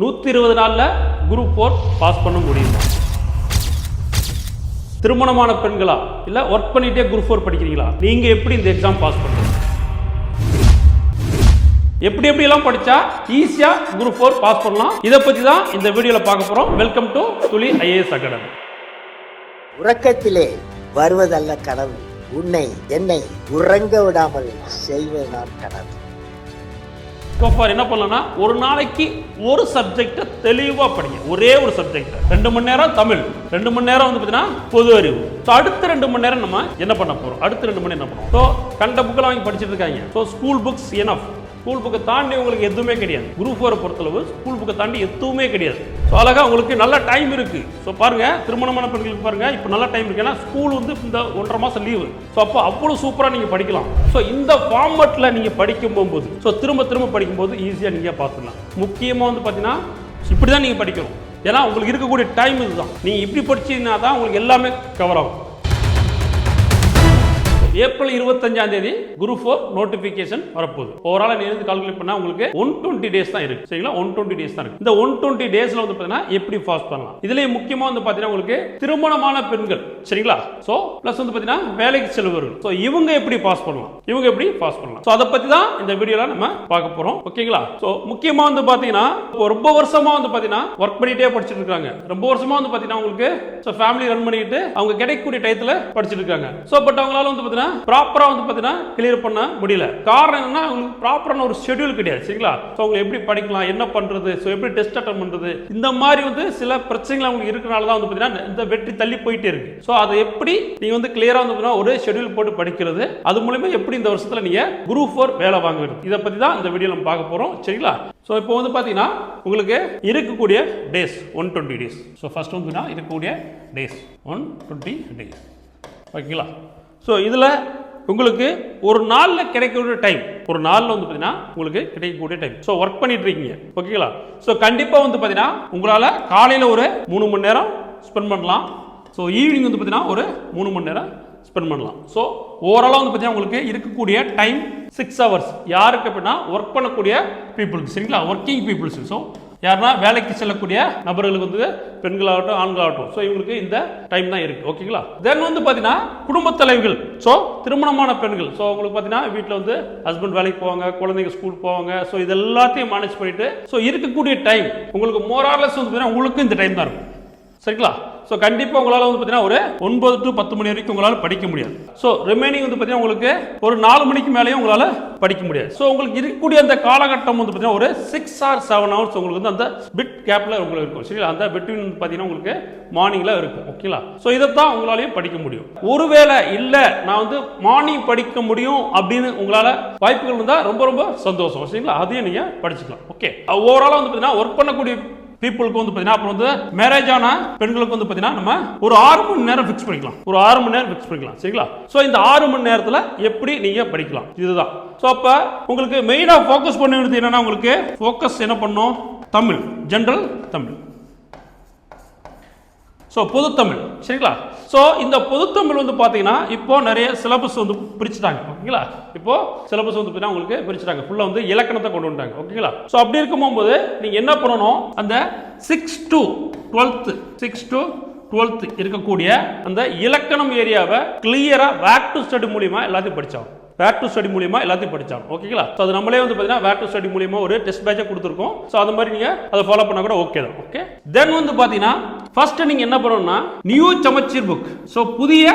நூற்றி இருபது நாளில் குரூப் ஃபோர் பாஸ் பண்ண முடியுமா? திருமணமான பெண்களா? இல்லை ஒர்க் பண்ணிகிட்டே குரூப் ஃபோர் படிக்கிறீங்களா? நீங்கள் எப்படி இந்த எக்ஸாம் பாஸ் பண்ணுறீங்க எப்படி எப்படியெல்லாம் படித்தா ஈஸியாக குரூப் ஃபோர் பாஸ் பண்ணலாம். இதை பற்றி தான் இந்த வீடியோவில் பார்க்க போகிறோம் welcome to Thuli IAS academy உறக்கத்திலே வருவதல்ல கனவு. உன்னை என்னை உறங்க விடாமல் செய்வதுதான் கனவு. சோஃபார் என்ன பண்ணலாம்னா ஒரு நாளைக்கு ஒரு சப்ஜெக்டை தெளிவாக படிங்க. ஒரே ஒரு சப்ஜெக்ட் ரெண்டு மணி நேரம் தமிழ். ரெண்டு மணி நேரம் வந்து பார்த்தீங்கன்னா பொது அறிவு. ஸோ அடுத்த ரெண்டு மணி நேரம் நம்ம என்ன பண்ண போகிறோம் அடுத்த ரெண்டு மணி நேரம் என்ன பண்ணுவோம் ஸோ கண்ட புக்கெல்லாம் வாங்கி படிச்சுட்டு இருக்காங்க. So school books enough school புக்கை தாண்டி உங்களுக்கு எதுவுமே கிடையாது. குரூப் ஃபோரை பொறுத்தளவு ஸ்கூல் புக்கை தாண்டி எதுவுமே கிடையாது. ஸோ அழகாக உங்களுக்கு நல்ல டைம் இருக்குது ஸோ பாருங்கள் திருமணமான பெண்களுக்கு பாருங்கள் இப்போ நல்ல டைம் இருக்குது ஏன்னா ஸ்கூல் வந்து இந்த ஒன்றரை மாதம் லீவு ஸோ அப்போ அவ்வளோ சூப்பராக நீங்கள் படிக்கலாம். ஸோ இந்த ஃபார்மெட்டில் நீங்கள் படிக்கும் போகும்போது ஸோ திரும்ப திரும்ப படிக்கும்போது ஈஸியாக நீங்கள் பார்த்துக்கலாம். முக்கியமாக வந்து பார்த்தீங்கன்னா இப்படி தான் நீங்கள் படிக்கணும். ஏன்னா உங்களுக்கு இருக்கக்கூடிய டைம் இதுதான். நீங்கள் இப்படி படிச்சீங்கன்னா தான் உங்களுக்கு எல்லாமே கவர் ஆகும். ஏப்ரல் இருபத்தஞ்சாம் தேதி குரூப் ஃபோர் நோட்டிபிகேஷன் வரப்போகுது. ஓவரால் இருந்து கால்குலேட் பண்ணா உங்களுக்கு ஒன் டுவெண்ட்டி டேஸ் தான் இருக்கு. சரிங்களா? ஒன் டுவெண்ட்டி டேஸ் தான் இருக்கு. இந்த ஒன் டுவெண்ட்டி டேஸ்ல வந்து பார்த்தீங்கன்னா எப்படி பாஸ் பண்ணலாம்? இதுலயே முக்கியமா வந்து பார்த்தீங்கன்னா உங்களுக்கு திருமணமான பெண்கள். சரிங்களா? ஸோ ப்ளஸ் வந்து பார்த்தீங்கன்னா வேலைக்கு செல்வர்கள் ஸோ இவங்க எப்படி பாஸ் பண்ணலாம்? இவங்க எப்படி பாஸ் பண்ணலாம்? ஸோ அதை பத்தி தான் இந்த வீடியோல நம்ம பார்க்க போறோம். ஓகேங்களா? ஸோ முக்கியமா வந்து பார்த்தீங்கன்னா ரொம்ப வருஷமா வந்து பார்த்தீங்கன்னா ஒர்க் பண்ணிட்டே படிச்சுட்டு இருக்காங்க. ரொம்ப வருஷமா வந்து பார்த்தீங்கன்னா உங்களுக்கு ஸோ ஃபேமிலி ரன் பண்ணிட்டு அவங்க கிடைக்கக்கூடிய டயத்தில் படிச்சுட்டு இருக்காங்க. ஸோ பட் அவங்களால வந்து பார்த்தீங்கன்னா ப்ராப்பராக வந்து பார்த்தீங்கன்னா கிளியர் பண்ண முடியல. காரணம் என்னன்னா அவங்களுக்கு ப்ராப்பரான ஒரு ஷெட்யூல் கிடையாது சரிங்களா? ஸோ அவங்க எப்படி படிக்கலாம் என்ன பண்ணுறது ஸோ எப்படி டெஸ்ட் அட்டன் பண்ணுறது இந்த மாதிரி வந்து சில பிரச்சனைகள் அவங்களுக்கு இருக்கனால தான் வந்து பார்த்தீங்கன்னா இந்த வெற்றி தள்ளி போயிட்டே இருக்கு. ஸோ அதை எப்படி நீங்கள் வந்து கிளியராக வந்து பார்த்தீங்கன்னா ஒரு ஷெட்யூல் போட்டு படிக்கிறது அது மூலமா எப்படி இந்த வருஷத்தில் நீங்கள் குரூப் ஃபோர் வேலை வாங்குவீங்க இதை பற்றி தான் இந்த வீடியோ நம்ம பார்க்க போகிறோம் சரிங்களா? ஸோ இப்போ வந்து பார்த்தீங்கன்னா உங்களுக்கு இருக்கக்கூடிய days one twenty days so first வந்து இருக்கக்கூடிய டேஸ் ஒன் டுவெண்ட்டி டேஸ் ஓகேங்களா ஸோ இதில் உங்களுக்கு ஒரு நாளில் கிடைக்கக்கூடிய டைம் ஒரு நாளில் வந்து பார்த்தீங்கன்னா உங்களுக்கு கிடைக்கக்கூடிய டைம் ஸோ ஒர்க் பண்ணிட்டு இருக்கீங்க. ஓகேங்களா ஸோ கண்டிப்பாக வந்து பார்த்தீங்கன்னா உங்களால் காலையில் ஒரு மூணு மணி நேரம் ஸ்பெண்ட் பண்ணலாம். ஸோ ஈவினிங் வந்து பார்த்தீங்கன்னா ஒரு மூணு மணி நேரம் ஸ்பெண்ட் பண்ணலாம். ஸோ ஓவராலாக வந்து பார்த்தீங்கன்னா உங்களுக்கு இருக்கக்கூடிய டைம் சிக்ஸ் ஹவர்ஸ் யாருக்கு அப்படின்னா ஒர்க் பண்ணக்கூடிய பீப்புளுக்கு சரிங்களா? ஒர்க்கிங் பீப்புள்ஸ் ஸோ யாருன்னா வேலைக்கு செல்லக்கூடிய நபர்களுக்கு வந்து பெண்களாகட்டும் ஆண்களாகட்டும். ஸோ இவங்களுக்கு இந்த டைம் தான் இருக்குது ஓகேங்களா தென் வந்து பார்த்தீங்கன்னா குடும்பத் தலைவிகள். ஸோ திருமணமான பெண்கள். ஸோ உங்களுக்கு பார்த்தீங்கன்னா வீட்டில் வந்து ஹஸ்பண்ட் வேலைக்கு போவாங்க குழந்தைங்க ஸ்கூல் போவாங்க. ஸோ இது எல்லாத்தையும் மேனேஜ் பண்ணிட்டு ஸோ இருக்கக்கூடிய டைம் உங்களுக்கு மோரார்லெஸ் வந்து பார்த்தீங்கன்னா உங்களுக்கும் இந்த டைம் தான் இருக்கும். சரிங்களா? ஸோ கண்டிப்பாக உங்களால் வந்து பார்த்தீங்கன்னா ஒரு ஒன்பது டு பத்து மணி வரைக்கும் உங்களால் படிக்க முடியாது. ஸோ ரிமைனிங் வந்து பார்த்தீங்கன்னா உங்களுக்கு ஒரு நாலு மணிக்கு மேலேயும் உங்களால் படிக்க முடியாது. ஸோ உங்களுக்கு இருக்கக்கூடிய அந்த காலகட்டம் வந்து பார்த்தீங்கன்னா ஒரு சிக்ஸ் ஆர் செவன் ஹவர்ஸ் உங்களுக்கு வந்து அந்த பிட் கேப்பில் உங்களுக்கு இருக்கும். சரிங்களா? அந்த பிட்வீன் வந்து பார்த்தீங்கன்னா உங்களுக்கு மார்னிங்கில் இருக்கும். ஓகேங்களா? ஸோ இதைத்தான் உங்களாலையும் படிக்க முடியும். ஒருவேளை இல்லை நான் வந்து மார்னிங் படிக்க முடியும் அப்படின்னு உங்களால் வாய்ப்புகள் இருந்தால் ரொம்ப ரொம்ப சந்தோஷம். சரிங்களா? அதையும் நீங்கள் படிச்சுக்கலாம். ஓகே ஓவராலாக வந்து பார்த்தீங்கன்னா ஒர்க் பண்ணக்கூடிய பீப்புளுக்கு வந்து பார்த்தீங்கன்னா அப்புறம் வந்து மேரேஜ் ஆன பெண்களுக்கு வந்து பார்த்தீங்கன்னா நம்ம ஒரு ஆறு மணி நேரம் ஃபிக்ஸ் பண்ணிக்கலாம். ஒரு ஆறு மணி நேரம் ஃபிக்ஸ் பண்ணிக்கலாம். சரிங்களா? ஸோ இந்த ஆறு மணி நேரத்தில் எப்படி நீங்கள் படிக்கலாம்? இதுதான். ஸோ அப்போ உங்களுக்கு மெயினாக ஃபோக்கஸ் பண்ண வேண்டியது என்னன்னா உங்களுக்கு ஃபோக்கஸ் என்ன பண்ணும்? தமிழ். ஜென்ரல் தமிழ். ஸோ பொதுத்தமிழ் சரிங்களா? ஸோ இந்த பொதுத்தமிழ் வந்து பார்த்தீங்கன்னா இப்போ நிறைய சிலபஸ் வந்து பிரிச்சுட்டாங்க ஓகேங்களா? இப்போ சிலபஸ் வந்து பார்த்தீங்கன்னா உங்களுக்கு பிரிச்சுட்டாங்க. ஃபுல்லாக வந்து இலக்கணத்தை கொண்டு வந்துட்டாங்க ஓகேங்களா? ஸோ அப்படி இருக்கும்போது நீங்கள் என்ன பண்ணணும்? அந்த six to twelfth six to twelfth இருக்கக்கூடிய அந்த இலக்கணம் ஏரியாவை கிளியராக வேக் டு ஸ்டடி மூலியமாக எல்லாத்தையும் படித்தாங்க வேர் டு ஸ்டடி மூலியமா எல்லாத்தையும் படிச்சாங்க. ஓகேங்களா ஸோ அது நம்மளே வந்து பார்த்தீங்கன்னா வேர் டு ஸ்டடி மூலியமா ஒரு டெஸ்ட் பேட்சை கொடுத்துருக்கோம். ஸோ அது மாதிரி நீங்கள் அதை ஃபாலோ பண்ண கூட ஓகே தான். ஓகே தென் வந்து பார்த்தீங்கன்னா ஃபர்ஸ்ட் நீங்கள் என்ன பண்ணணும்னா நியூ சமச்சீர் புக் ஸோ புதிய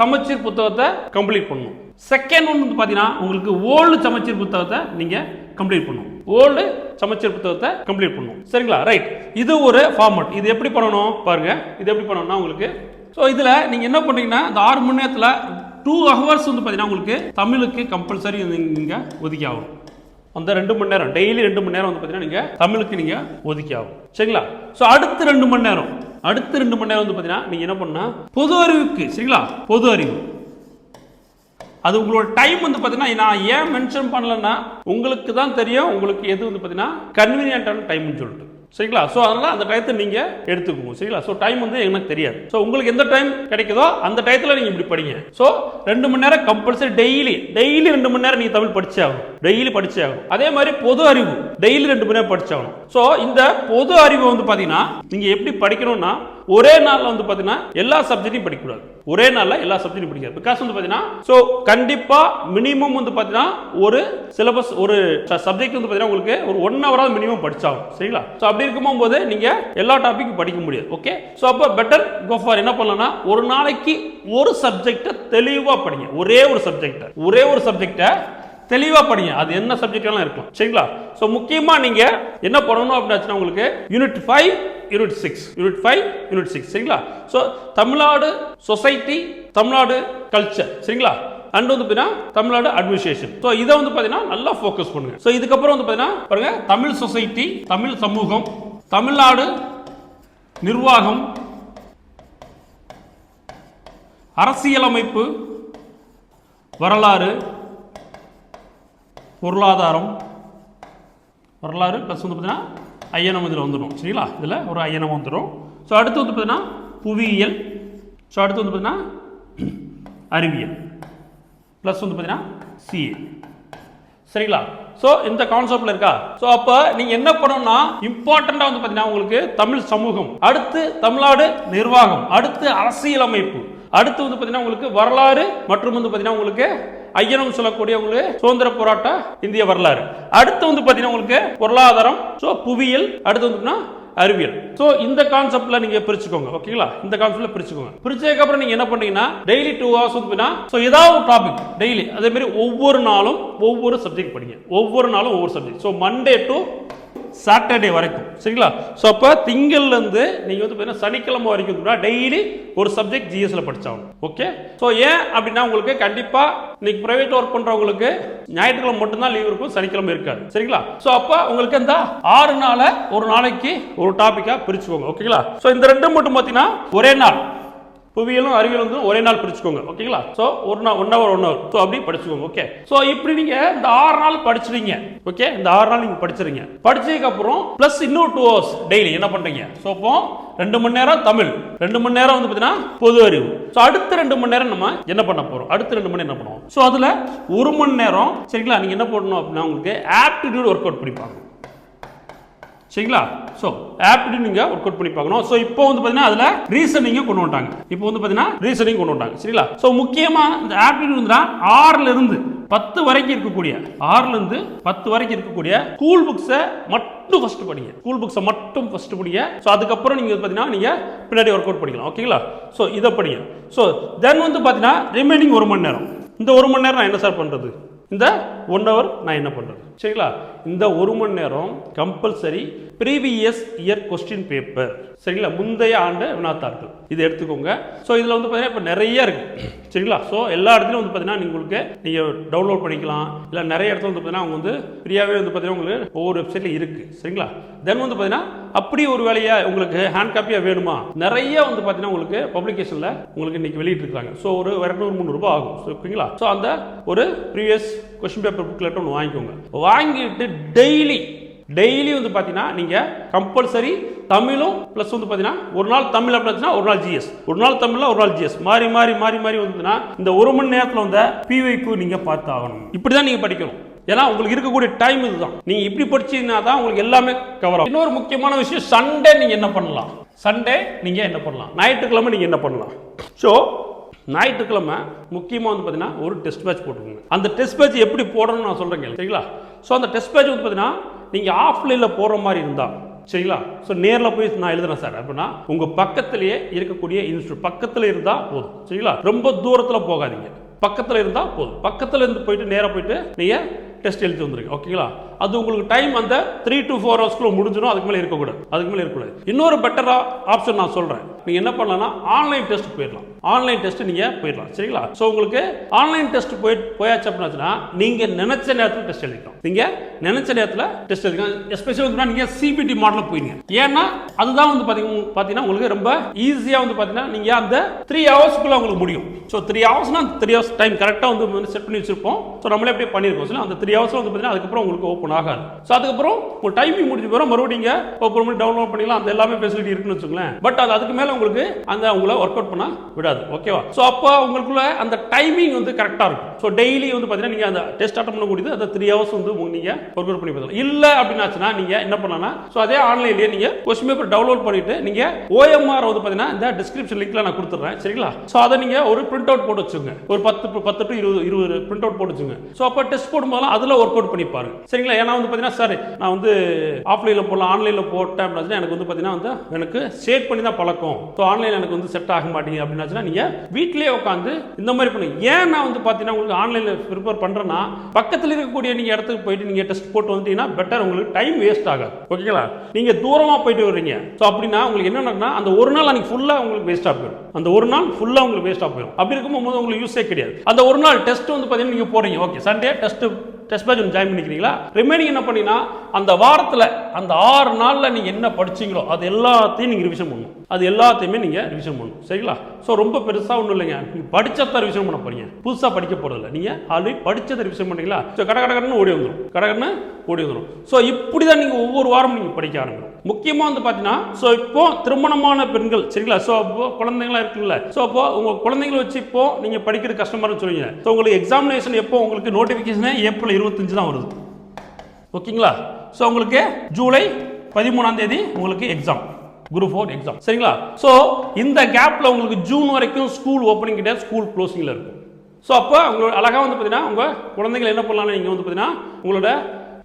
சமச்சீர் புத்தகத்தை கம்ப்ளீட் பண்ணணும். செகண்ட் ஒன் வந்து பார்த்தீங்கன்னா உங்களுக்கு ஓல்டு சமச்சீர் புத்தகத்தை நீங்கள் கம்ப்ளீட் பண்ணணும். ஓல்டு சமச்சீர் புத்தகத்தை கம்ப்ளீட் பண்ணணும். சரிங்களா? ரைட் இது ஒரு ஃபார்மட் இது எப்படி பண்ணணும்? பாருங்க. இது எப்படி பண்ணணும்னா உங்களுக்கு ஸோ இதில் நீங்கள் என்ன பண்ணுறீங்கன்னா இந்த ஆறு மணி நேரத்தில் டூ ஹவர்ஸ் வந்து பார்த்தீங்கன்னா உங்களுக்கு தமிழுக்கு கம்பல்சரி நீங்கள் ஒதுக்கி ஆகும் அந்த ரெண்டு மணி நேரம் டெய்லி ரெண்டு மணி நேரம் வந்து பார்த்தீங்கன்னா நீங்கள் தமிழுக்கு நீங்கள் ஒதுக்கி ஆகும் சரிங்களா? ஸோ அடுத்த ரெண்டு மணி நேரம் அடுத்த ரெண்டு மணி நேரம் வந்து பார்த்தீங்கன்னா நீங்கள் என்ன பண்ணால் பொது அறிவுக்கு சரிங்களா? பொது அறிவு. அது உங்களோட டைம் வந்து பார்த்தீங்கன்னா நான் ஏன் மென்ஷன் பண்ணலன்னா உங்களுக்கு தான் தெரியும் உங்களுக்கு எது வந்து பார்த்தீங்கன்னா கன்வீனியன்ட்டான டைம்னு சொல்லிட்டு. சரிங்களா? ஸோ அதனால் அந்த டயத்தை நீங்கள் எடுத்துக்கோங்க. சரிங்களா? ஸோ டைம் வந்து எனக்கு தெரியாது. ஸோ உங்களுக்கு எந்த டைம் கிடைக்குதோ அந்த டயத்தில் நீங்கள் இப்படி படிங்க. ஸோ ரெண்டு மணி நேரம் கம்பல்சரி டெய்லி டெய்லி ரெண்டு மணி நேரம் நீங்கள் தமிழ் படிச்சே ஆகணும். டெய்லி படிச்சே ஆகணும். அதே மாதிரி பொது அறிவு டெய்லி ரெண்டு மணி நேரம் படிச்சாகணும் ஸோ இந்த பொது அறிவு வந்து பார்த்தீங்கன்னா நீங்கள் எப்படி படிக்கணும்னா ஒரே நாளில் வந்து பார்த்தீங்கன்னா எல்லா சப்ஜெக்ட்டையும் படிக்கக்கூடாது. ஒரே நாளில் எல்லா சப்ஜெக்ட்டும் படிக்காது பிகாஸ் வந்து பார்த்தீங்கன்னா ஸோ கண்டிப்பாக மினிமம் வந்து பார்த்தீங்கன்னா ஒரு சிலபஸ் ஒரு சப்ஜெக்ட் வந்து பார்த்தீங்கன்னா உங்களுக்கு ஒரு ஒன் ஹவராவது மினிமம் படிச்சாகும் சரிங்களா? ஸோ அப்படி இருக்கும்போது நீங்கள் எல்லா டாப்பிக்கும் படிக்க முடியாது. ஓகே ஸோ அப்போ பெட்டர் கோ ஃபார் என்ன பண்ணலாம்னா ஒரு நாளைக்கு ஒரு சப்ஜெக்டை தெளிவாக படிங்க. ஒரே ஒரு சப்ஜெக்டை ஒரே ஒரு சப்ஜெக்டை தெளிவாக படிங்க. அது என்ன சப்ஜெக்ட் எல்லாம் இருக்கலாம். சரிங்களா? ஸோ முக்கியமாக நீங்கள் என்ன பண்ணணும் அப்படின்னா உங்களுக்கு unit five unit six unit five unit six சரிங்களா? So Tamil Nadu society Tamil Nadu culture சரிங்களா? அண்ட் வந்து பார்த்தீங்கன்னா தமிழ்நாடு அட்மினிஸ்ட்ரேஷன் ஸோ இதை வந்து பார்த்தீங்கன்னா நல்லா ஃபோக்கஸ் பண்ணுங்க. ஸோ இதுக்கப்புறம் வந்து பார்த்தீங்கன்னா பாருங்க தமிழ் சொசைட்டி தமிழ் சமூகம் தமிழ்நாடு நிர்வாகம் அரசியலமைப்பு வரலாறு பொருளாதாரம் வரலாறு ப்ளஸ் வந்து பார்த்தீங்கன்னா ஐயனம் இதில் வந்துடும் சரிங்களா? இதில் ஒரு ஐயனம் வந்துடும் ஸோ அடுத்து வந்து பார்த்தீங்கன்னா புவியியல். ஸோ அடுத்து வந்து பார்த்தீங்கன்னா அறிவியல். ப்ளஸ் வந்து பார்த்தீங்கன்னா சிஏ சரிங்களா? ஸோ இந்த கான்செப்ட்ல இருக்கா? ஸோ அப்போ நீங்கள் என்ன பண்ணணும்னா இம்பார்ட்டண்ட்டாக வந்து பார்த்தீங்கன்னா உங்களுக்கு தமிழ் சமூகம் அடுத்து தமிழ்நாடு நிர்வாகம் அடுத்து அரசியலமைப்பு. அடுத்து வந்து பார்த்தீங்கன்னா உங்களுக்கு வரலாறு மற்றும் வந்து பார்த்தீங்கன்னா உங்களுக்கு ஐயனம் சொல்லக்கூடிய உங்களுக்கு சுதந்திர போராட்ட இந்திய வரலாறு. அடுத்து வந்து பார்த்தீங்கன்னா உங்களுக்கு பொருளாதாரம் ஸோ புவியியல் அடுத்து வந்து பார்த்தீங்கன்னா அறிவியல். ஸோ இந்த கான்செப்ட்ல நீங்க பிரிச்சுக்கோங்க ஓகேங்களா இந்த கான்செப்ட்ல பிரிச்சுக்கோங்க. பிரிச்சதுக்கு அப்புறம் நீங்க என்ன பண்ணீங்கன்னா டெய்லி டூ ஹவர்ஸ் வந்து ஸோ ஏதாவது ஒரு டாபிக் டெய்லி அதே மாதிரி ஒவ்வொரு நாளும் ஒவ்வொரு சப்ஜெக்ட் படிங்க. ஒவ்வொரு நாளும் ஒவ்வொரு subject so Monday to Saturday வரைக்கும். சரிங்களா? ஸோ அப்போ திங்கள்லேருந்து நீங்கள் வந்து பார்த்தீங்கன்னா சனிக்கிழமை வரைக்கும் கூட டெய்லி ஒரு சப்ஜெக்ட் ஜிஎஸ்ல படித்தாங்க ஓகே ஸோ ஏன் அப்படின்னா உங்களுக்கு கண்டிப்பாக இன்னைக்கு ப்ரைவேட் ஒர்க் பண்ணுறவங்களுக்கு ஞாயிற்றுக்கிழமை மட்டும்தான் லீவ் இருக்கும் சனிக்கிழமை இருக்காது. சரிங்களா? ஸோ அப்போ உங்களுக்கு இந்த ஆறு நாளை ஒரு நாளைக்கு ஒரு டாப்பிக்காக பிரிச்சுக்கோங்க. ஓகேங்களா ஸோ இந்த ரெண்டும் மட்டும் பார்த்தீங்கன்னா ஒரே நாள். புவியியலும் அறிவியலும் வந்து ஒரே நாள் படிச்சுக்கோங்க ஓகேங்களா? ஸோ ஒரு நாள் one hour one hour so அப்படி படிச்சுக்கோங்க ஓகே ஸோ இப்படி நீங்க இந்த ஆறு நாள் படிச்சிருங்க ஓகே இந்த ஆறு நாள் நீங்க படிச்சிருங்க படிச்சதுக்கு அப்புறம் பிளஸ் இன்னும் டூ ஹவர்ஸ் டெய்லி என்ன பண்றீங்க? ஸோ அப்போ ரெண்டு மணி நேரம் தமிழ் ரெண்டு மணி நேரம் வந்து பார்த்தீங்கன்னா பொது அறிவு. ஸோ அடுத்த ரெண்டு மணி நேரம் நம்ம என்ன பண்ண போறோம்? அடுத்த ரெண்டு மணி நேரம் என்ன பண்ணுவோம்? ஸோ அதுல ஒரு மணி நேரம் சரிங்களா? நீங்க என்ன பண்ணணும் அப்படின்னா உங்களுக்கு ஆப்டிடியூட் ஒர்க் அவுட் பண்ணிப்பாங்க சரிங்களா? ஸோ ஆப்டிடியூட் நீங்கள் ஒர்க் அவுட் பண்ணி பார்க்கணும். ஸோ இப்போ வந்து பார்த்தீங்கன்னா அதில் ரீசனிங்கை கொண்டு வந்துட்டாங்க. இப்போ வந்து பார்த்தீங்கன்னா ரீசனிங் கொண்டு வந்துட்டாங்க. சரிங்களா? ஸோ முக்கியமாக இந்த ஆப்டிடியூட் வந்து ஆறுல இருந்து பத்து வரைக்கும் இருக்கக்கூடிய ஆறுல இருந்து பத்து வரைக்கும் இருக்கக்கூடிய ஸ்கூல் புக்ஸை மட்டும் ஃபர்ஸ்ட் படிங்க. ஸ்கூல் புக்ஸை மட்டும் ஃபர்ஸ்ட் படிங்க. ஸோ அதுக்கப்புறம் நீங்கள் பார்த்தீங்கன்னா நீங்கள் பின்னாடி ஒர்க் அவுட் பண்ணிக்கலாம் ஓகேங்களா ஸோ இதை படிங்க. ஸோ தென் வந்து பார்த்தீங்கன்னா ரிமைனிங் ஒரு மணி நேரம். இந்த ஒரு மணி நேரம் நான் என்ன சார் பண்ணுறது இந்த ஒன் ஹவர் நான் என்ன பண்ணுறது சரிங்களா? இந்த ஒரு மணி நேரம் compulsory previous year question paper சரிங்களா? முந்தைய ஆண்டு வினாத்தார்கள் இது எடுத்துக்கோங்க. ஸோ இதில் வந்து பார்த்தீங்கன்னா இப்போ நிறைய இருக்கு. சரிங்களா? ஸோ எல்லா இடத்துலையும் வந்து பார்த்தீங்கன்னா நீங்கள் உங்களுக்கு நீங்கள் டவுன்லோட் பண்ணிக்கலாம். இல்லை நிறைய இடத்துல வந்து பார்த்தீங்கன்னா அவங்க வந்து ஃப்ரீயாகவே வந்து பார்த்தீங்கன்னா உங்களுக்கு ஒவ்வொரு வெப்சைட்ல இருக்குது சரிங்களா? தென் வந்து பார்த்தீங்கன்னா அப்படி ஒரு வேலையாக உங்களுக்கு ஹேண்ட் காப்பியாக வேணுமா? நிறைய வந்து பார்த்தீங்கன்னா உங்களுக்கு பப்ளிகேஷனில் உங்களுக்கு இன்னைக்கு வெளியிட்டு இருக்காங்க ஸோ ஒரு இரநூறு முந்நூறுபா ஆகும். ஸோ ஓகேங்களா ஸோ அந்த ஒரு ப்ரீவியஸ் கொஸ்டின் பேப்பர் புக்கில் ஒன்று வாங்கிக்கோங்க. வாங்கிட்டு டெய்லி டெய்லி வந்து பார்த்தீங்கன்னா நீங்கள் கம்பல்சரி தமிழும் ப்ளஸ் வந்து பார்த்தீங்கன்னா ஒரு நாள் தமிழ் அப்படின்னா ஒரு நாள் ஜிஎஸ் ஒரு நாள் தமிழ்ல ஒரு நாள் ஜிஎஸ் மாறி மாறி மாறி மாறி வந்துன்னா இந்த ஒரு மணி நேரத்தில் வந்த பிவைக்கு நீங்கள் பார்த்து ஆகணும் இப்படி தான் நீங்கள் படிக்கணும். ஏன்னா உங்களுக்கு இருக்கக்கூடிய டைம் இதுதான். நீங்கள் இப்படி படிச்சீங்கன்னா தான் உங்களுக்கு எல்லாமே கவர் ஆகும். இன்னொரு முக்கியமான விஷயம் சண்டே நீங்கள் என்ன பண்ணலாம்? சண்டே நீங்கள் என்ன பண்ணலாம்? ஞாயிற்றுக்கிழமை நீங்கள் என்ன பண்ணலாம்? ஸோ ஞாயிற்றுக்கிழமை முக்கியமாக வந்து பார்த்தீங்கன்னா ஒரு டெஸ்ட் பேட்ச் போட்டுருங்க அந்த டெஸ்ட் பேட்ச் எப்படி போடணும்னு நான் சொல்கிறேங்க சரிங்களா? ஸோ அந்த டெஸ்ட் பேட்ச் வந்து பார்த்தீங்கன்னா நீங்கள் ஆஃப்லைனில் போகிற மாதிரி இருந்தால் சரிங்களா? ஸோ நேரில் போய் நான் எழுதுறேன் சார். அப்படின்னா உங்கள் பக்கத்திலேயே இருக்கக்கூடிய இன்ஸ்டியூட் பக்கத்தில் இருந்தால் போதும். சரிங்களா? ரொம்ப தூரத்தில் போகாதீங்க. பக்கத்தில் இருந்தால் போதும். பக்கத்தில் இருந்து போயிட்டு நேராக போயிட்டு நீங்கள் டெஸ்ட் எழுதி வந்துருங்க. ஓகேங்களா? அது உங்களுக்கு டைம் அந்த த்ரீ டு ஃபோர் ஹவர்ஸ்க்குள்ள முடிஞ்சிடும். அதுக்கு மேலே இருக்கக்கூடாது. அதுக்கு மேலே இருக்கக்கூடாது. இன்னொரு பெட்டராக ஆப்ஷன் நான் சொல்கிறேன் நீங்கள் என்ன பண்ணலாம்னா ஆன்லைன் டெஸ்ட் போயிடலாம். ஆன்லைன் டெஸ்ட் நீங்க போயிடலாம். சரிங்களா? ஸோ உங்களுக்கு ஆன்லைன் டெஸ்ட் போய் போயாச்சு அப்படின்னாச்சுன்னா நீங்க நினைச்ச நேரத்தில் டெஸ்ட் எழுதிக்கலாம். நீங்க நினைச்ச நேரத்தில் டெஸ்ட் எழுதிக்கலாம். எஸ்பெஷலி வந்து நீங்க சிபிடி மாடலில் போயிங்க ஏன்னா அதுதான் வந்து பாத்தீங்க பார்த்தீங்கன்னா உங்களுக்கு ரொம்ப ஈஸியாக வந்து பார்த்தீங்கன்னா நீங்க அந்த த்ரீ ஹவர்ஸ்க்குள்ள உங்களுக்கு முடியும். ஸோ த்ரீ ஹவர்ஸ்னா த்ரீ ஹவர்ஸ் டைம் கரெக்டாக வந்து செட் பண்ணி வச்சிருப்போம். ஸோ நம்மளே அப்படியே பண்ணியிருக்கோம் சொல்லி அந்த த்ரீ ஹவர்ஸில் வந்து பார்த்தீங்கன்னா அதுக்கப்புறம் உங்களுக்கு ஓப்பன் ஆகாது. ஸோ அதுக்கப்புறம் உங்கள் டைமிங் முடிஞ்ச பிறகு மறுபடியும் நீங்கள் ஓப்பன் பண்ணி டவுன்லோட் பண்ணிக்கலாம். அந்த எல்லாமே ஃபெசிலிட்டி இருக்குன்னு வச்சுக்கோங்களேன். பட் அது அதுக்கு மேலே உங்களுக்கு அந்த உங்களை ஒர்க் அவுட் பண்ண விடாது. ஓகேவா ஸோ அப்போ உங்களுக்குள்ள அந்த டைமிங் வந்து கரெக்டாக இருக்கும். ஸோ டெய்லி வந்து பார்த்தீங்கன்னா நீங்கள் அந்த டெஸ்ட் அட்டன் பண்ணக்கூடியது அந்த த்ரீ ஹவர்ஸ் வந்து நீங்கள் ஒர்க் அவுட் பண்ணி பார்த்தலாம் இல்லை அப்படின்னாச்சுன்னா நீங்கள் என்ன பண்ணலாம்னா ஸோ அதே ஆன்லைன்லேயே நீங்கள் கொஸ்டின் பேப்பர் டவுன்லோட் பண்ணிட்டு நீங்கள் ஓஎம்ஆர் வந்து பார்த்தீங்கன்னா இந்த டிஸ்கிரிப்ஷன் லிங்க்ல நான் கொடுத்துட்றேன். சரிங்களா? ஸோ அதை நீங்கள் ஒரு பிரிண்ட் அவுட் போட்டு வச்சுங்க ஒரு பத்து பத்து டு இருபது இருபது பிரிண்ட் அவுட் போட்டு வச்சுங்க ஸோ அப்போ டெஸ்ட் போடும்போதெல்லாம் அதில் ஒர்க் அவுட் பண்ணி பாருங்க சரிங்களா? ஏன்னா வந்து பார்த்தீங்கன்னா சார் நான் வந்து ஆஃப்லைனில் போடலாம் ஆன்லைனில் போட்டேன் அப்படின்னா எனக்கு வந்து பார்த்தீங்கன்னா வந்து எனக்கு ஷேட் பண்ணி தான் பழக்கம் ஸோ ஆன்லைன் எனக்கு வந்து செட் ஆக மாட்டேங்குது அப்படின்னாச்சுன்னா நீங்கள் வீட்டிலேயே உட்காந்து இந்த மாதிரி பண்ணுங்க ஏன் நான் வந்து பார்த்தீங்கன்னா உங்களுக்கு ஆன்லைனில் ப்ரிப்பேர் பண்ணுறேன்னா பக்கத்தில் இருக்கக்கூடிய நீங்கள் இடத்துக்கு போயிட்டு நீங்கள் டெஸ்ட் போட்டு வந்துட்டீங்கன்னா பெட்டர் உங்களுக்கு டைம் வேஸ்ட் ஆகாது. ஓகேங்களா நீங்கள் தூரமாக போயிட்டு வர்றீங்க. ஸோ அப்படின்னா உங்களுக்கு என்ன நடக்குன்னா அந்த ஒரு நாள் அன்றைக்கி ஃபுல்லாக உங்களுக்கு வேஸ்ட்டாக போயிடும். அந்த ஒரு நாள் ஃபுல்லாக உங்களுக்கு வேஸ்ட்டாக போயிடும். அப்படி இருக்கும்போது உங்களுக்கு யூஸே கிடையாது. அந்த ஒரு நாள் டெஸ்ட் வந்து பார்த்தீங்கன்னா நீங்கள் போகிறீங்க okay Sunday test test batch join பண்ணிக்கிறீங்களா? ரிமைனிங் என்ன பண்ணீங்கன்னா அந்த வாரத்தில் அந்த ஆறு நாளில் நீங்கள் என்ன படிச்சீங்களோ அது எல்லாத்தையும் நீங்கள் ரிவிஷன் பண்ணணும். அது எல்லாத்தையுமே நீங்கள் ரிவிஷன் பண்ணணும். சரிங்களா? ஸோ ரொம்ப பெருசாக ஒன்றும் இல்லைங்க. நீங்கள் படிச்சதை ரிவிஷன் பண்ண போறீங்க. புதுசாக படிக்க போகிறதில்ல நீங்கள் ஆல்ரெடி படித்ததை ரிவிஷன் பண்ணீங்களா? ஸோ கட ஓடி வந்துடும் கடகடன்னு ஓடி வந்துடும் ஸோ இப்படி தான் நீங்கள் ஒவ்வொரு வாரமும் நீங்கள் படிக்க ஆரம்பிக்கும் முக்கியமாக வந்து பார்த்தீங்கன்னா ஸோ இப்போ திருமணமான பெண்கள் சரிங்களா? ஸோ இப்போ குழந்தைங்களா இருக்குல்ல. ஸோ அப்போ உங்கள் குழந்தைங்களை வச்சு இப்போ நீங்கள் படிக்கிறது கஷ்டமாக சொல்லுவீங்க ஸோ உங்களுக்கு எக்ஸாமினேஷன் எப்போ உங்களுக்கு நோட்டிஃபிகேஷனே ஏப்ரல் இருபத்தஞ்சு தான் வருது. ஓகேங்களா? ஸோ உங்களுக்கு ஜூலை பதிமூணாம் தேதி உங்களுக்கு எக்ஸாம் குரூப் ஃபோர் எக்ஸாம் சரிங்களா? ஸோ இந்த கேப்பில் உங்களுக்கு ஜூன் வரைக்கும் ஸ்கூல் ஓப்பனிங் கிடையாது ஸ்கூல் க்ளோசிங்கில் இருக்கும். ஸோ அப்போ உங்களோட அழகாக வந்து பார்த்தீங்கன்னா உங்கள் குழந்தைகள் என்ன பண்ணலாம்னு நீங்கள் வந்து பார்த்தீங்கன்னா உங்களோட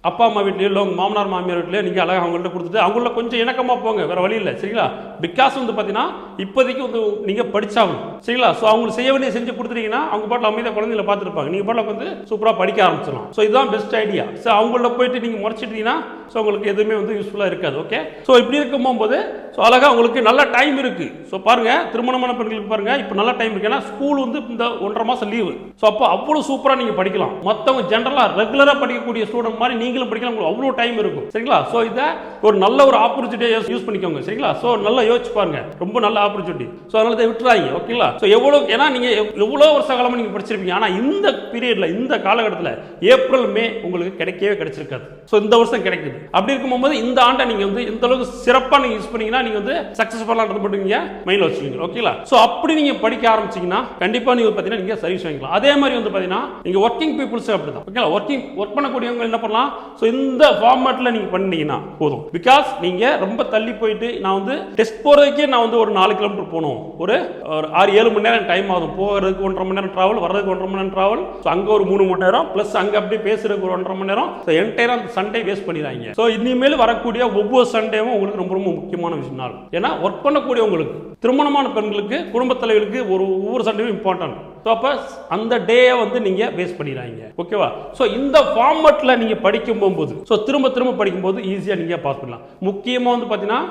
அப்பா அம்மா வீட்லையோ இல்லை உங்கள் மாமனார் மாமியார் வீட்லையோ நீங்கள் அழகாக அவங்கள்ட்ட கொடுத்துட்டு அவங்கள கொஞ்சம் இணக்கமாக போங்க. வேறு வழி இல்லை. சரிங்களா? பிகாஸ் வந்து பார்த்தீங்கன்னா இப்போதைக்கு வந்து நீங்கள் படித்தாகணும் சரிங்களா? ஸோ அவங்களுக்கு செய்ய வேண்டிய செஞ்சு கொடுத்துட்டீங்கன்னா அவங்க பாட்டில் அமைதியாக குழந்தைங்கள பார்த்துருப்பாங்க. நீங்கள் பாட்டில் வந்து சூப்பராக படிக்க ஆரம்பிச்சிடலாம். ஸோ இதுதான் பெஸ்ட் ஐடியா ஸோ அவங்கள்ட்ட போயிட்டு நீங்கள் முறைச்சிட்டீங்கன்னா ஸோ உங்களுக்கு எதுவுமே வந்து யூஸ்ஃபுல்லாக இருக்காது. ஓகே ஸோ இப்படி இருக்கும் போகும்போது ஸோ அழகாக உங்களுக்கு நல்ல டைம் இருக்குது ஸோ பாருங்கள் திருமணமான பெண்களுக்கு பாருங்கள் இப்போ நல்ல டைம் இருக்குது ஏன்னா ஸ்கூல் வந்து இந்த ஒன்றரை மாதம் லீவு ஸோ அப்போ அவ்வளோ சூப்பராக நீங்கள் படிக்கலாம். மற்றவங்க ஜென்ரலாக ரெகுலராக படிக்கக்கூடிய ஸ்டூடெண்ட் மாதிரி நீங்களும் படிக்கலாம் உங்களுக்கு அவ்வளோ டைம் இருக்கும். சரிங்களா? ஸோ இதை ஒரு நல்ல ஒரு ஆப்பர்ச்சுனிட்டியாக யூஸ் பண்ணிக்கோங்க. சரிங்களா? ஸோ நல்லா யோசிச்சு பாருங்க. ரொம்ப நல்ல ஆப்பர்ச்சுனிட்டி ஸோ அதனால இதை விட்டுறாங்க ஓகேங்களா ஸோ எவ்வளோ ஏன்னா நீங்கள் எவ்வளோ வருஷ காலமாக நீங்கள் படிச்சிருப்பீங்க. ஆனால் இந்த பீரியடில் இந்த காலகட்டத்தில் ஏப்ரல் மே உங்களுக்கு கிடைக்கவே கிடைச்சிருக்காது. ஸோ இந்த வருஷம் கிடைக்குது. அப்படி இருக்கும்போது இந்த ஆண்டை நீங்கள் வந்து இந்த அளவுக்கு சிறப்பாக நீங்கள் யூஸ் பண்ணீங்கன்னா நீங்கள் வந்து சக்ஸஸ் பண்ணலான்றது மட்டும் நீங்கள் மைண்டில் வச்சுக்கோங்க ஓகேங்களா ஸோ அப்படி நீங்கள் படிக்க ஆரம்பிச்சீங்கன்னா கண்டிப்பாக நீங்கள் பார்த்தீங்கன்னா நீங்கள் சர்வீஸ் வாங்கிக்கலாம். அதே மாதிரி வந்து பார்த்தீங்கன்னா நீங்கள் ஒர்க்கிங் பீப்புள்ஸ் அப்படி தான் ஓகேங்களா ஒர்க்கிங் ஒர்க் பண்ணக்கூடியவங்க என்ன பண்ணலாம்? ஸோ இந்த ஃபார்மேட்டில் நீங்கள் பண்ணீங்கன்னா போதும். பிகாஸ் நீங்கள் ரொம்ப தள்ளி போயிட்டு நான் வந்து டெஸ்ட் போகிறதுக்கே நான் வந்து ஒரு நாலு கிலோமீட்டர் போகணும். ஒரு ஒரு ஆறு ஏழு மணி நேரம் டைம் ஆகும். போகிறதுக்கு ஒன்றரை மணி நேரம் ட்ராவல் வர்றதுக்கு ஒன்றரை மணி நேரம் ட்ராவல் ஸோ அங்கே ஒரு மூணு மணி நேரம் ப்ளஸ் அங்கே அப்படியே பேசுறதுக்கு ஒரு ஒன்றரை மணி நேரம். ஸோ என்டையராக அந்த சண்டே வேஸ்ட் பண்ணிடுறாங்க ஸோ இனிமேல் வரக்கூடிய ஒவ்வொரு சண்டேவும் உங்களுக்கு ரொம்ப ரொம்ப முக்கியமான விஷயம் நாள் ஏன்னா ஒர்க் பண்ணக்கூடிய உங்களுக்கு திருமணமான பெண்களுக்கு குடும்பத் தலைவர்களுக்கு ஒரு ஒவ்வொரு சண்டையும் இம்பார்ட்டன்ட் ஸோ அப்போ அந்த டேயை வந்து நீங்கள் வேஸ்ட் பண்ணிடுறாங்க ஓகேவா ஸோ இந்த ஃபார்மட்டில் நீங்கள் படிக்கும் போகும்போது ஸோ திரும்ப திரும்ப படிக்கும்போது ஈஸியாக நீங்கள் பாஸ் பண்ணலாம். முக்கியமாக வந்து பார்த்தீங்கன்னா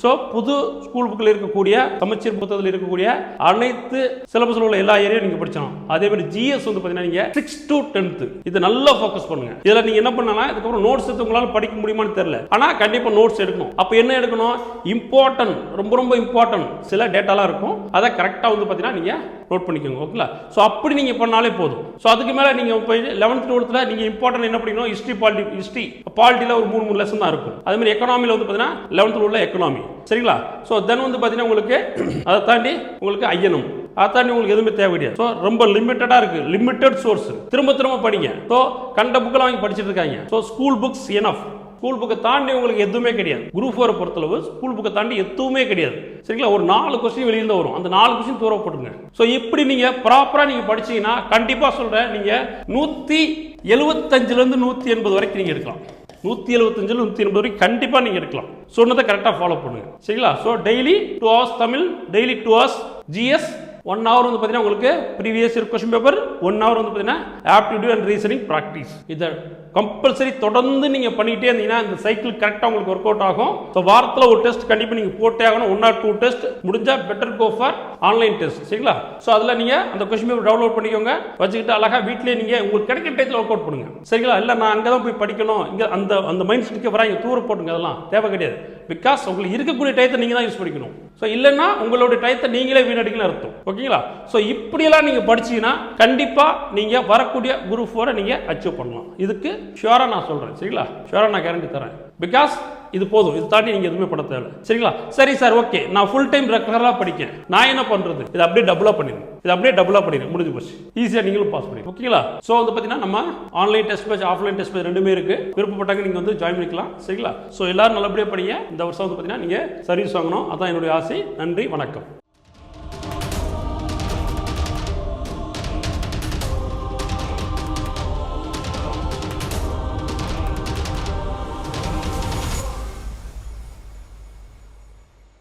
ஸோ புது ஸ்கூல் புக்கில் இருக்கக்கூடிய சமச்சீர் புத்தகத்தில் இருக்கக்கூடிய அனைத்து சிலபஸில் உள்ள எல்லா ஏரியாவும் நீங்கள் படிச்சணும் அதே மாதிரி ஜிஎஸ் வந்து பார்த்தீங்கன்னா நீங்கள் சிக்ஸ் டு டென்த்து இது நல்லா ஃபோக்கஸ் பண்ணுங்க. இதில் நீங்கள் என்ன பண்ணலாம் இதுக்கப்புறம் நோட்ஸ் எடுத்து உங்களால் படிக்க முடியுமான்னு தெரியல. ஆனால் கண்டிப்பாக நோட்ஸ் எடுக்கணும். அப்போ என்ன எடுக்கணும்? இம்பார்ட்டன்ட் ரொம்ப ரொம்ப இம்பார்ட்டன்ட் சில டேட்டாலாம் இருக்கும். அதை கரெக்டாக வந்து பார்த்தீங்கன்னா நீங்கள் நோட் பண்ணிக்கோங்க ஓகேங்களா ஸோ அப்படி நீங்கள் பண்ணாலே போதும். ஸோ அதுக்கு மேலே நீங்கள் போய் லெவன்த் டுவெல்த்தில் நீங்கள் இம்பார்ட்டன்ட் என்ன படிக்கணும்? ஹிஸ்ட்ரி பாலிட்டி ஹிஸ்ட்ரி பாலிட்டியில் ஒரு மூணு மூணு லெசன் தான் இருக்கும். அதே மாதிரி எக்கனாமியில் வந்து பார்த்தீங்கன்னா லெவன்த்தில் உள்ள எக்கனாமி சரிங்களா? ஸோ தென் வந்து பார்த்தீங்கன்னா உங்களுக்கு அதை தாண்டி உங்களுக்கு ஐயனும். அதை தாண்டி உங்களுக்கு எதுவுமே தேவை கிடையாது. ஸோ ரொம்ப லிமிட்டடாக இருக்கு. லிமிட்டட் சோர்ஸ் திரும்ப திரும்ப படிங்க. ஸோ கண்ட புக்கெல்லாம் வாங்கி படிச்சிட்டு இருக்காங்க. So school books enough school புக்கை தாண்டி உங்களுக்கு எதுவுமே கிடையாது. குரூப் ஃபோரை பொறுத்தளவு ஸ்கூல் புக்கை தாண்டி எதுவுமே கிடையாது. சரிங்களா? ஒரு நாலு கொஸ்டின் வெளியில் வரும். அந்த நாலு கொஸ்டின் தூர ஸோ இப்படி நீங்க ப்ராப்பரா நீங்க படிச்சீங்கன்னா கண்டிப்பாக சொல்கிறேன் நீங்கள் நூத்தி எழுபத்தஞ்சிலேருந்து இருந்து நூத்தி எண்பது வரைக்கும் நீங்கள் எடுக்கலாம். நூற்றி எழுபத்தஞ்சில் நூற்றி எண்பது வரைக்கும் கண்டிப்பாக நீங்கள் இருக்கலாம். சொன்னதை கரெக்டாக ஃபாலோ பண்ணுங்க. சரிங்களா? So daily two hours Tamil daily two hours GS one hour வந்து பார்த்தீங்கன்னா உங்களுக்கு previous year question paper one hour வந்து பார்த்தீங்கன்னா ஆப்டிடியூட் அண்ட் ரீசனிங் ப்ராக்டிஸ் இதை கம்பல்சரி தொடர்ந்து நீங்கள் பண்ணிகிட்டே இருந்தீங்கன்னா இந்த சைக்கிள் கரெக்டாக உங்களுக்கு ஒர்க் அவுட் ஆகும். ஸோ வாரத்தில் ஒரு டெஸ்ட் கண்டிப்பாக நீங்கள் போட்டே ஆகணும். ஒன் ஆர் டூ டெஸ்ட் முடிஞ்சால் better go for online test சரிங்களா? ஸோ அதில் நீங்கள் அந்த கொஸ்டின் பேப்பர் டவுன்லோட் பண்ணிக்கோங்க. வச்சுக்கிட்டு அழகாக வீட்டிலே நீங்கள் உங்களுக்கு கிடைக்கிற டயத்தில் ஒர்க் அவுட் பண்ணுங்க. சரிங்களா? இல்லை நான் அங்கே தான் போய் படிக்கணும். இங்கே அந்த அந்த மைண்ட் செட்டுக்கு வர இங்கே தூர போட்டுங்க அதெல்லாம். தேவை கிடையாது. பிகாஸ் உங்களுக்கு இருக்கக்கூடிய டயத்தை நீங்கள் தான் யூஸ் பண்ணிக்கணும். ஸோ இல்லைன்னா உங்களுடைய டயத்தை நீங்களே வீணடிக்கணும் அர்த்தம். ஓகேங்களா? ஸோ இப்படியெல்லாம் நீங்கள் படிச்சீங்கன்னா கண்டிப்பாக நீங்கள் வரக்கூடிய குரூப் ஃபோரை நீங்கள் அச்சீவ் பண்ணலாம். இதுக்கு ஷுவராக நான் சொல்கிறேன் சரிங்களா? ஷுவராக நான் கேரண்டி தரேன். பிகாஸ் இது போதும். இது தாண்டி நீங்கள் எதுவுமே பண்ண தேவை சரிங்களா? சரி சார் ஓகே. நான் ஃபுல் டைம் ரெகுலராக படிக்கேன் நான் என்ன பண்ணுறது இது அப்படியே டபுளாக பண்ணிடுங்க. இது அப்படியே டபுளாக பண்ணிடுங்க. முடிஞ்சு போச்சு. ஈஸியாக நீங்களும் பாஸ் பண்ணி ஓகேங்களா ஸோ வந்து பார்த்தீங்கன்னா நம்ம online test page offline test page ரெண்டுமே இருக்குது விருப்பப்பட்டாங்க நீங்கள் வந்து ஜாயின் பண்ணிக்கலாம். சரிங்களா? ஸோ எல்லாரும் நல்லபடியாக படிங்க. இந்த வருஷம் வந்து பார்த்தீங்கன்னா நீங்கள் சர்வீஸ் வாங்கணும். அதான் என்னுடைய ஆசை. நன்றி. வணக்கம்.